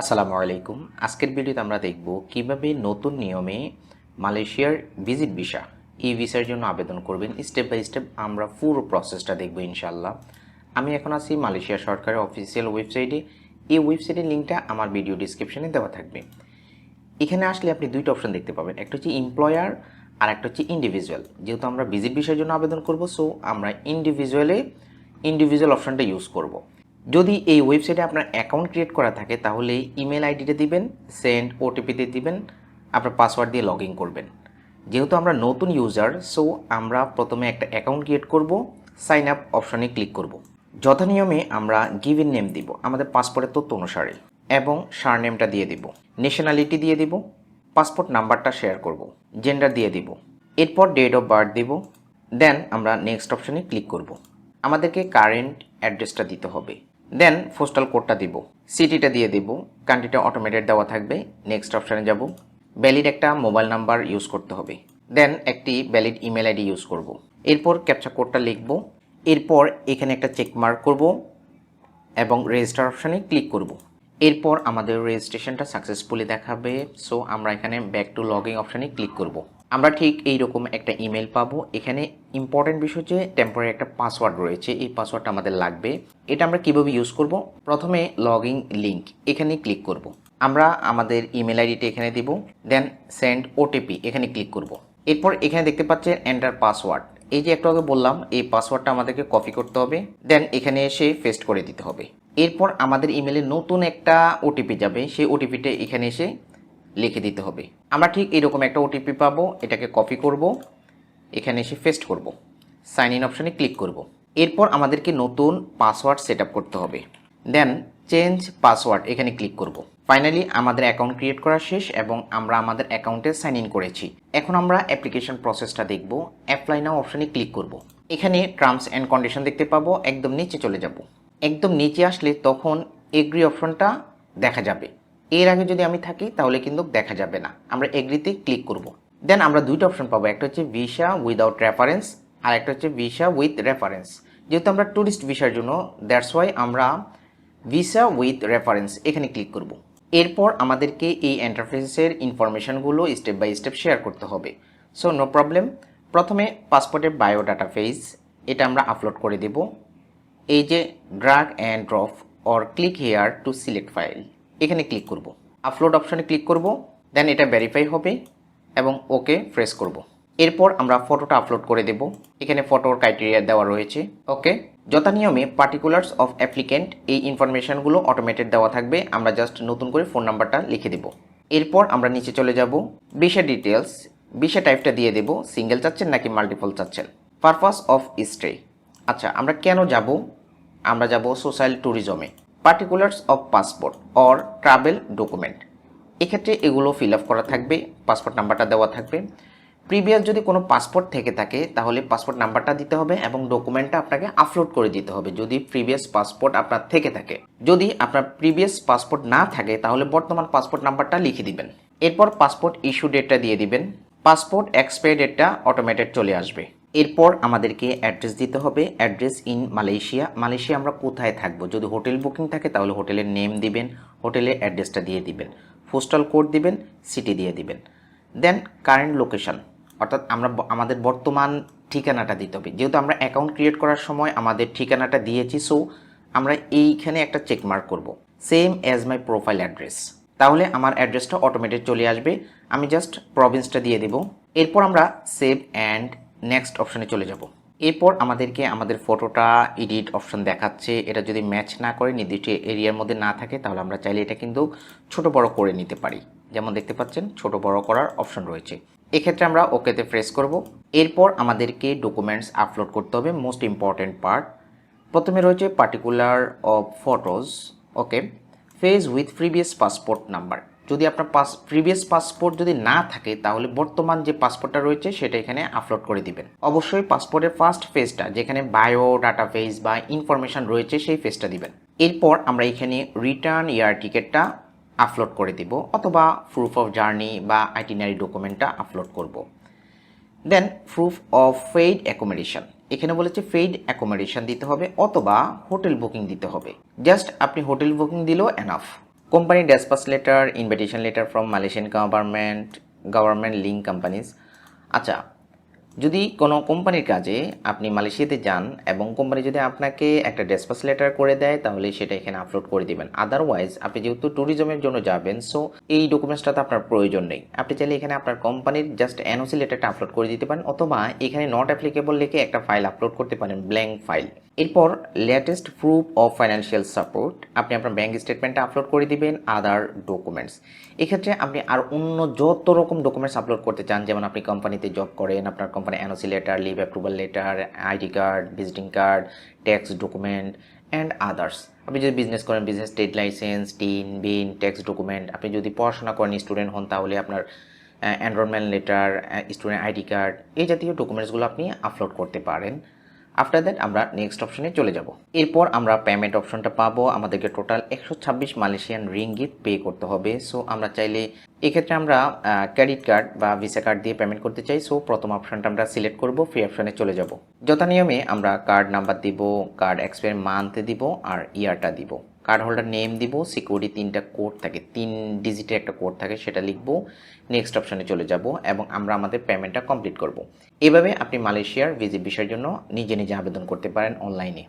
আসসালামু আলাইকুম। আজকের ভিডিওতে আমরা দেখব কীভাবে নতুন নিয়মে মালয়েশিয়ার ভিজিট ভিসা এই ভিসার জন্য আবেদন করবেন। স্টেপ বাই স্টেপ আমরা পুরো প্রসেসটা দেখব ইনশাল্লাহ আমি এখন আছি মালয়েশিয়া সরকারের অফিসিয়াল ওয়েবসাইটে। এই ওয়েবসাইটের লিঙ্কটা আমার ভিডিও ডিসক্রিপশনে দেওয়া থাকবে। এখানে আসলে আপনি দুইটা অপশন দেখতে পাবেন। একটা হচ্ছে এমপ্লয়ার আর একটা হচ্ছে ইন্ডিভিজুয়াল যেহেতু আমরা ভিজিট ভিসার জন্য আবেদন করব সো আমরা ইন্ডিভিজুয়ালে ইন্ডিভিজুয়াল অপশনটা ইউজ করব। যদি এই ওয়েবসাইটে আপনার অ্যাকাউন্ট ক্রিয়েট করা থাকে, তাহলে ইমেল আইডিটা দিবেন সেন্ড ওটিপিতে দিবেন, আপনার পাসওয়ার্ড দিয়ে লগ ইন করবেন। যেহেতু আমরা নতুন ইউজার সো আমরা প্রথমে একটা অ্যাকাউন্ট ক্রিয়েট করব সাইন আপ অপশনে ক্লিক করব। যথানিয়মে আমরা গিভেন নেম দিব, আমাদের পাসপোর্টের তথ্য অনুসারে, এবং সার নেমটা দিয়ে দিব ন্যাশনালিটি দিয়ে দিব পাসপোর্ট নাম্বারটা শেয়ার করব জেন্ডার দিয়ে দিব, এরপর ডেট অফ বার্থ দিব দেন আমরা নেক্সট অপশনে ক্লিক করব। আমাদেরকে কারেন্ট অ্যাড্রেসটা দিতে হবে। দেন পোস্টাল কোডটা দিব। সিটিটা দিয়ে দিব। কান্ট্রিটা অটোমেটেড দেওয়া থাকবে। নেক্সট অপশানে যাব। ভ্যালিড একটা মোবাইল নাম্বার ইউজ করতে হবে। দেন একটি ভ্যালিড ইমেল আইডি ইউজ করব। এরপর ক্যাপচা কোডটা লিখব। এরপর এখানে একটা চেক মার্ক করব এবং রেজিস্টার অপশানে ক্লিক করব। এরপর আমাদের রেজিস্ট্রেশনটা সাকসেসফুলি দেখাবে। সো আমরা এখানে ব্যাক টু লগইন অপশানে ক্লিক করব। আমরা ঠিক এইরকম একটা ইমেল পাবো। এখানে ইম্পর্টেন্ট বিষয় হচ্ছে টেম্পোরারি একটা পাসওয়ার্ড রয়েছে। এই পাসওয়ার্ডটা আমাদের লাগবে। এটা আমরা কীভাবে ইউজ করব? প্রথমে লগ ইন লিঙ্ক এখানে ক্লিক করব। আমরা আমাদের ইমেল আইডিটা এখানে দিব। দেন সেন্ড ওটিপি এখানে ক্লিক করব। এরপর এখানে দেখতে পাচ্ছেন এন্টার পাসওয়ার্ড এই যে একটু আগে বললাম, এই পাসওয়ার্ডটা আমাদেরকে কপি করতে হবে। দেন এখানে এসে পেস্ট করে দিতে হবে। এরপর আমাদের ইমেলে নতুন একটা ওটিপি যাবে। সেই ওটিপিটা এখানে এসে লিখে দিতে হবে। আমরা ঠিক এরকম একটা ওটিপি পাবো। এটাকে কপি করব। এখানে এসে পেস্ট করব। সাইন ইন অপশানে ক্লিক করব। এরপর আমাদেরকে নতুন পাসওয়ার্ড সেট করতে হবে। দেন চেঞ্জ পাসওয়ার্ড এখানে ক্লিক করব। ফাইনালি আমাদের অ্যাকাউন্ট ক্রিয়েট করা শেষ এবং আমরা আমাদের অ্যাকাউন্টে সাইন ইন করেছি। এখন আমরা অ্যাপ্লিকেশন প্রসেসটা দেখব। অ্যাপ্লাই নাও অপশানে ক্লিক করব। এখানে টার্মস অ্যান্ড কন্ডিশন দেখতে পাবো। একদম নিচে চলে যাব। একদম নিচে আসলে তখন এগ্রি অপশনটা দেখা যাবে। এর আগে যদি আমি থাকি তাহলে কিন্তু দেখা যাবে না। আমরা এগ্রিতে ক্লিক করব। দেন আমরা দুইটা অপশন পাবো। একটা হচ্ছে ভিসা উইদাউট রেফারেন্স আর একটা হচ্ছে ভিসা উইথ রেফারেন্স যেহেতু আমরা ট্যুরিস্ট ভিসার জন্য দ্যাটস ওয়াই আমরা ভিসা উইথ রেফারেন্স এখানে ক্লিক করব। এরপর আমাদেরকে এই এন্টারফেসের ইনফরমেশনগুলো স্টেপ বাই স্টেপ শেয়ার করতে হবে। সো নো প্রবলেম প্রথমে পাসপোর্টের বায়োডাটা ফেজ এটা আমরা আপলোড করে দেব। এই যে drag and drop or click here to select file এখানে ক্লিক করব। আপলোড অপশনে ক্লিক করব দেন এটা ভেরিফাই হবে। এবং ওকে প্রেস করব। এরপর আমরা ফটোটা আপলোড করে দেব। এখানে ফটোর ক্রাইটেরিয়া দেওয়া রয়েছে। ওকে? যথানিয়মে পার্টিকুলার্স অফ অ্যাপ্লিকেন্ট এই ইনফরমেশনগুলো অটোমেটেড দেওয়া থাকবে। আমরা জাস্ট নতুন করে ফোন নাম্বারটা লিখে দেব। এরপর আমরা নিচে চলে যাব। বিশা ডিটেলস বিশা টাইপটা দিয়ে দেব। সিঙ্গেল চাচ্ছেন নাকি মাল্টিপল চাচ্ছেন? পারপাস অফ স্টে আচ্ছা আমরা কেন যাব? আমরা যাব social ট্যুরিজমে particulars of passport or travel document এক্ষেত্রে এগুলো ফিল আপ করা থাকবে পাসপোর্ট নাম্বারটা দেওয়া থাকবে। প্রিভিয়াস যদি কোনো পাসপোর্ট থেকে থাকে, তাহলে পাসপোর্ট নাম্বারটা দিতে হবে এবং ডকুমেন্টটা আপনাকে আপলোড করে দিতে হবে যদি প্রিভিয়াস পাসপোর্ট আপনার থেকে থাকে। যদি আপনার প্রিভিয়াস পাসপোর্ট না থাকে, তাহলে বর্তমান পাসপোর্ট নাম্বারটা লিখে দিবেন। এরপর পাসপোর্ট ইস্যু ডেটটা দিয়ে দিবেন। পাসপোর্ট এক্সপায়ার ডেটটা অটোমেটেড চলে আসবে। এরপর আমাদেরকে অ্যাড্রেস দিতে হবে। অ্যাড্রেস ইন মালয়েশিয়া মালয়েশিয়া আমরা কোথায় থাকব? যদি হোটেল বুকিং থাকে, তাহলে হোটেলের নেম দিবেন হোটেলের অ্যাড্রেসটা দিয়ে দিবেন। পোস্টাল কোড দিবেন সিটি দিয়ে দিবেন। দেন কারেন্ট লোকেশন অর্থাৎ আমরা আমাদের বর্তমান ঠিকানাটা দিতে হবে। যেহেতু আমরা অ্যাকাউন্ট ক্রিয়েট করার সময় আমাদের ঠিকানাটা দিয়েছি সো আমরা এইখানে একটা চেক মার্ক করব। Same as my profile address তাহলে আমার অ্যাড্রেসটা অটোমেটেড চলে আসবে। আমি জাস্ট প্রভিন্সটা দিয়ে দেব। এরপর আমরা সেভ অ্যান্ড নেক্সট অপশানে চলে যাব। এরপর আমাদেরকে আমাদের ফটোটা এডিট অপশন দেখাচ্ছে। এটা যদি ম্যাচ না করে নির্দিষ্ট এরিয়ার মধ্যে না থাকে, তাহলে আমরা চাইলে এটা কিন্তু ছোট বড় করে নিতে পারি। যেমন দেখতে পাচ্ছেন, ছোট বড় করার অপশন রয়েছে। এক্ষেত্রে আমরা ওকেতে প্রেস করব। এরপর আমাদেরকে ডকুমেন্টস আপলোড করতে হবে মোস্ট ইম্পর্ট্যান্ট পার্ট প্রথমে রয়েছে particular of photos okay page with previous passport number যদি আপনার পাস প্রিভিয়াস পাসপোর্ট যদি না থাকে, তাহলে বর্তমান যে পাসপোর্টটা রয়েছে, সেটা এখানে আপলোড করে দিবেন। অবশ্যই পাসপোর্টের ফার্স্ট ফেজটা যেখানে বায়ো ডাটা ফেজ বা ইনফরমেশন রয়েছে, সেই ফেজটা দিবেন। এরপর আমরা এখানে রিটার্ন ইয়ার টিকিটটা আপলোড করে দিব, অথবা প্রুফ অফ জার্নি বা আইটিনারি ডকুমেন্টটা আপলোড করব। Then proof of paid accommodation এখানে বলেছে ফেইড অ্যাকোমোডেশন দিতে হবে, অথবা হোটেল বুকিং দিতে হবে। জাস্ট আপনি হোটেল বুকিং দিলেও enough company despatch letter invitation letter from Malaysian government government link companies আচ্ছা যদি কোনো কোম্পানির কাজে আপনি মালয়েশিয়াতে যান এবং কোম্পানি যদি আপনাকে একটা ডেসপাস লেটার করে দেয়, তাহলে সেটা এখানে আপলোড করে দিবেন। আদারওয়াইজ আপনি যেহেতু ট্যুরিজমের জন্য যাবেন সো এই ডকুমেন্টসটা তো আপনার প্রয়োজন নেই। আপনি চাইলে এখানে আপনার কোম্পানির জাস্ট এনওসি লেটারটা আপলোড করে দিতে পারেন, অথবা এখানে নট অ্যাপ্লিকেবল লিখে একটা ফাইল আপলোড করতে পারেন ব্ল্যাঙ্ক ফাইল এরপর latest proof of financial support আপনি আপনার ব্যাঙ্ক স্টেটমেন্টটা আপলোড করে দিবেন আদার ডকুমেন্টস এক্ষেত্রে আপনি আর অন্য যত রকম ডকুমেন্টস আপলোড করতে চান, যেমন আপনি কোম্পানিতে জব করেন, আপনার company NOC letter leave approval letter ID card visiting card tax document and others আপনি যদি বিজনেস করেন business trade licence TIN BIN tax document আপনি যদি পড়াশোনা করেন স্টুডেন্ট হন, তাহলে আপনার enrolment letter student ID card এই জাতীয় ডকুমেন্টসগুলো আপনি আপলোড করতে পারেন। আফটার দ্যাট আমরা নেক্সট অপশনে চলে যাব। এরপর আমরা পেমেন্ট অপশনটা পাবো। আমাদেরকে টোটাল একশো ছাব্বিশ মালয়েশিয়ান রিঙ্গিত পে করতে হবে। সো আমরা চাইলে এক্ষেত্রে আমরা ক্রেডিট কার্ড বা ভিসা কার্ড দিয়ে পেমেন্ট করতে চাই। সো প্রথম অপশনটা আমরা সিলেক্ট করব ফ্রি অপশনে চলে যাব। যথা নিয়মে আমরা কার্ড নাম্বার দিব কার্ড এক্সপায়ার মান্থ দিব, আর ইয়ারটা দিব। কার্ড হোল্ডার নেম দিব সিকিউরিটি তিনটা কোড থাকে, তিন ডিজিটের একটা কোড থাকে, সেটা লিখব নেক্সট অপশানে চলে যাব এবং আমরা আমাদের পেমেন্টটা কমপ্লিট করব। এভাবে আপনি মালয়েশিয়ার ভিজিট বিষয়ের জন্য নিজে নিজে আবেদন করতে পারেন অনলাইনে